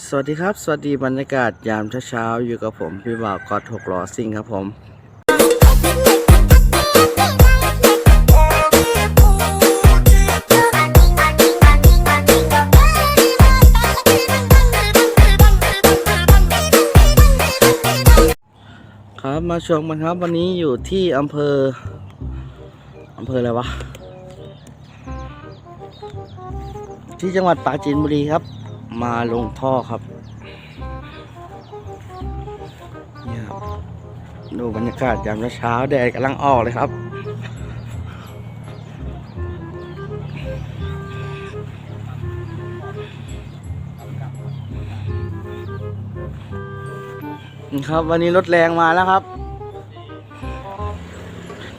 สวัสดีครับ สวัสดีบรรยากาศยามเช้าๆอยู่กับผม พี่บ่าวกอดหกล้อซิ่งครับผม ครับมาชมกันครับ วันนี้อยู่ที่อำเภออำเภออะไรวะ ที่จังหวัดปราจีนบุรีครับ มาลงท่อครับเนี่ยครับดูบรรยากาศยามเช้าแดดกำลังออกเลยครับนะครับวันนี้รถแรงมาแล้วครับ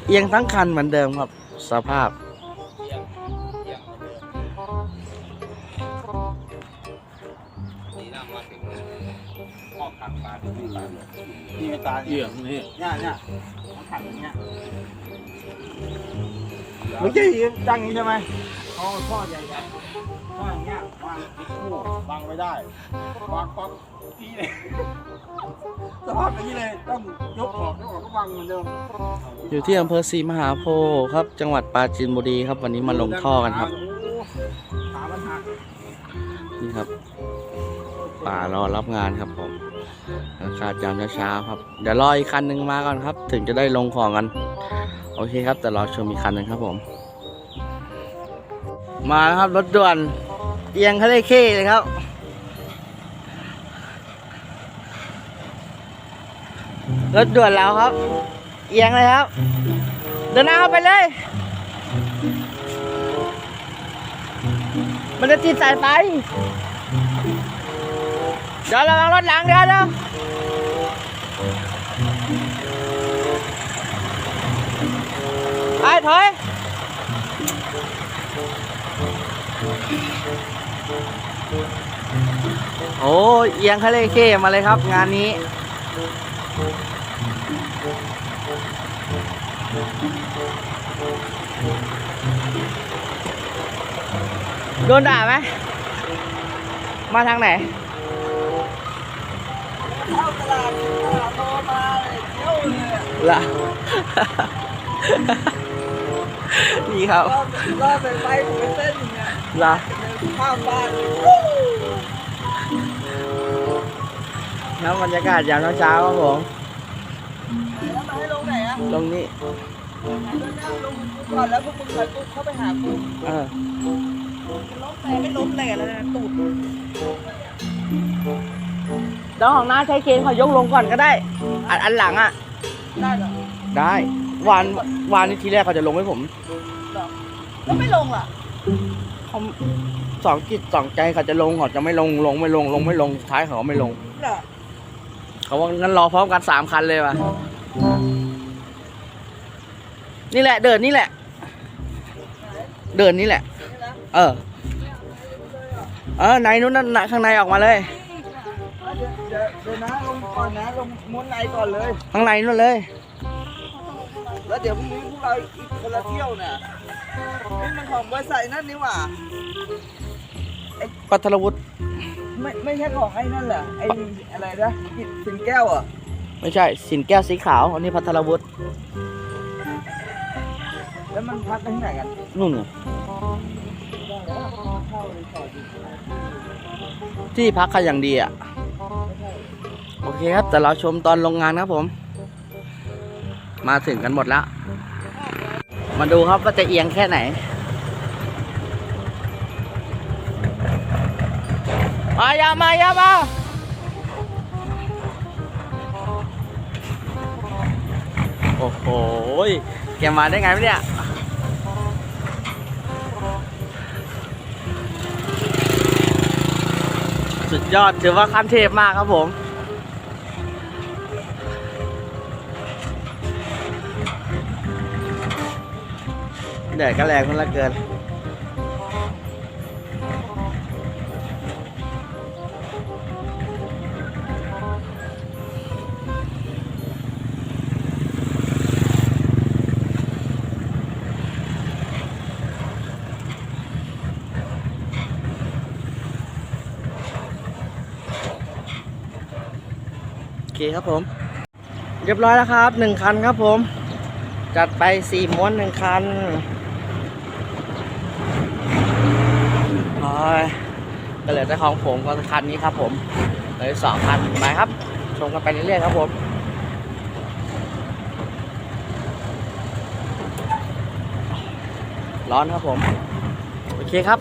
เอียงทั้งคันเหมือนเดิมครับ สภาพ นี่ไม่ตาเอี่ยงนี่เนี่ยเนี่ยมันขัดอย่างเงี้ยเมื่อกี้ยืนตั้งอย่างนี้ใช่ไหมเขาเอาท่อใหญ่ๆท่ออย่างเงี้ยวางคู่วางไม่ได้วางป๊อกทีเลยสภาพอย่างนี้เลยต้องยกออกยกออกก็วางเหมือนเดิมอยู่ที่อำเภอศรีมหาโพธิ์ครับ จังหวัดปราจีนบุรีครับ วันนี้มาลงท่อกันครับขามันหักนี่ครับ ป่ารอรับงานครับผมอากาศยามเช้าๆครับ เดี๋ยวรออีกคันหนึ่งมาก่อนครับ ถึงจะได้ลงของกัน โอเคครับ แต่รอชมอีกคันหนึ่งครับผม มาแล้วครับรถด่วนเอียงเขาได้เข้เลยครับรถด่วนแล้วครับ เอียงเลยครับ เดินหน้าเข้าไปเลย มันจะติดสายไฟ ดี๋ยวระวังรถหลังเดี๋ยวเดี๋ยวไปถอยโอ้ยเอียงคาเลเข้มาเลยครับ งานนี้ โดนด่าไหม มาทางไหน ละนี่ครับรอบรอบไปไปผมไปเต้นอย่างเงี้ยล่ะข้ามบ้านน้ำบรรยากาศยามเช้าครับผมแล้วมาให้ลงไหนอะตรงนี้ก่อนแล้วพวกมึงไปปุ๊บเข้าไปหากูเออล้มแต่ไม่ล้มแต่แล้วนะตูด เจ้าของน้าใช้เคนเขายกลงก่อนก็ได้ อันอันหลังอะ ได้เหรอได้วานวานนี่ทีแรกเขาจะลงให้ผมก็ไม่ลงล่ะเขาสองจิตสองใจเขาจะลงเขาจะไม่ลงลงไม่ลงลงไม่ลงสุดท้ายเขาก็ไม่ลง เหรอเขาว่างั้นรอพร้อมกันสามคันเลยว่ะ นี่แหละ เดินนี่แหละ เดินนี่แหละ เออ เออในนู้นนั่นน่ะข้างในออกมาเลยเดี๋ยวเดี๋ยวเดี๋ยวนะลงก่อนนะลงม้วนในก่อนเลย ข้างในนู่นเลย แล้วเดี๋ยวพรุ่งนี้พวกเราอีกคนละเที่ยวน่ะนี่มันของบริษัทนั่นนี่หว่าปัทรวุฒิไม่ไม่ใช่ของไอ้นั่นเหรอไอ้อะไรนะกิจสินแก้วอะไม่ใช่ สินแก้วสีขาวอันนี้พัทรวุฒิแล้วมันพักกันที่ไหนกันนู่นไงที่พักเขาอย่างดีอะ โอเคครับแต่เราชมตอนโรงงานครับผม มาถึงกันหมดแล้ว มาดูครับว่าจะเอียงแค่ไหนมายามายามาโอ้โหแกมาได้ไงวะเนี่ยสุดยอดถือว่าขั้นเทพมากครับผม แดดก็แรงมันละเกิน โอเคครับผม เรียบร้อยแล้วครับหนึ่งคันครับผม จัดไปสี่ม้วนหนึ่งคัน อยก็เหลือแต่ของผมก็คันนี้ครับผมเหลือสองคันไปครับ ชมกันไปเรื่อยๆครับผมร้อนครับผม โอเคครับ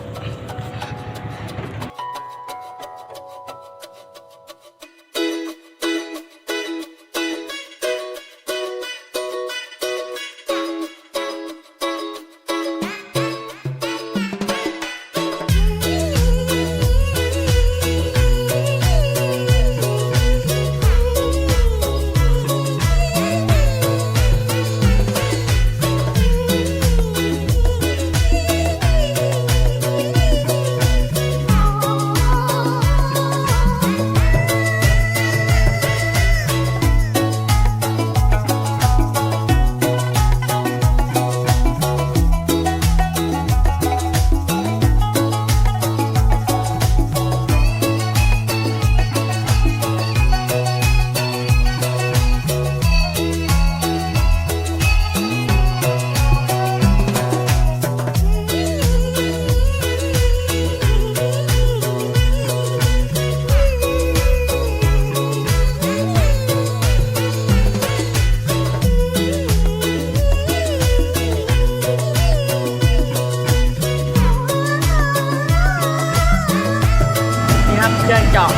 เครื่องเจาะ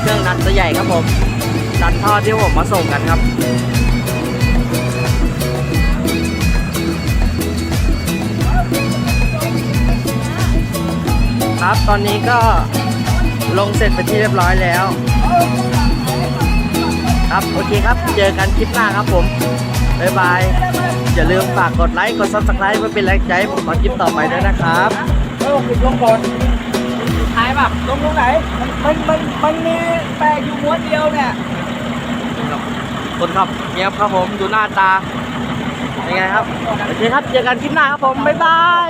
เครื่องดันตัวใหญ่ครับผม ดันท่อที่ผมมาส่งกันครับครับตอนนี้ก็ลงเสร็จไปที่เรียบร้อยแล้ว ครับโอเคครับเจอกันคลิปหน้าครับผมบ๊ายบายอย่าลืมฝากกดไลค์กด subscribe เพื่อเป็นแรงใจให้ผมทำคลิปต่อไปด้วยนะครับเออ ปิดลงก่อนท้ายแบบลงตรงไหน มันมันมันมีแปะอยู่ม้วนเดียวเนี่ยคนครับเงียบครับผมดูหน้าตาเป็นไงครับโอเคครับเจอกันคลิปหน้าครับผมบ๊ายบาย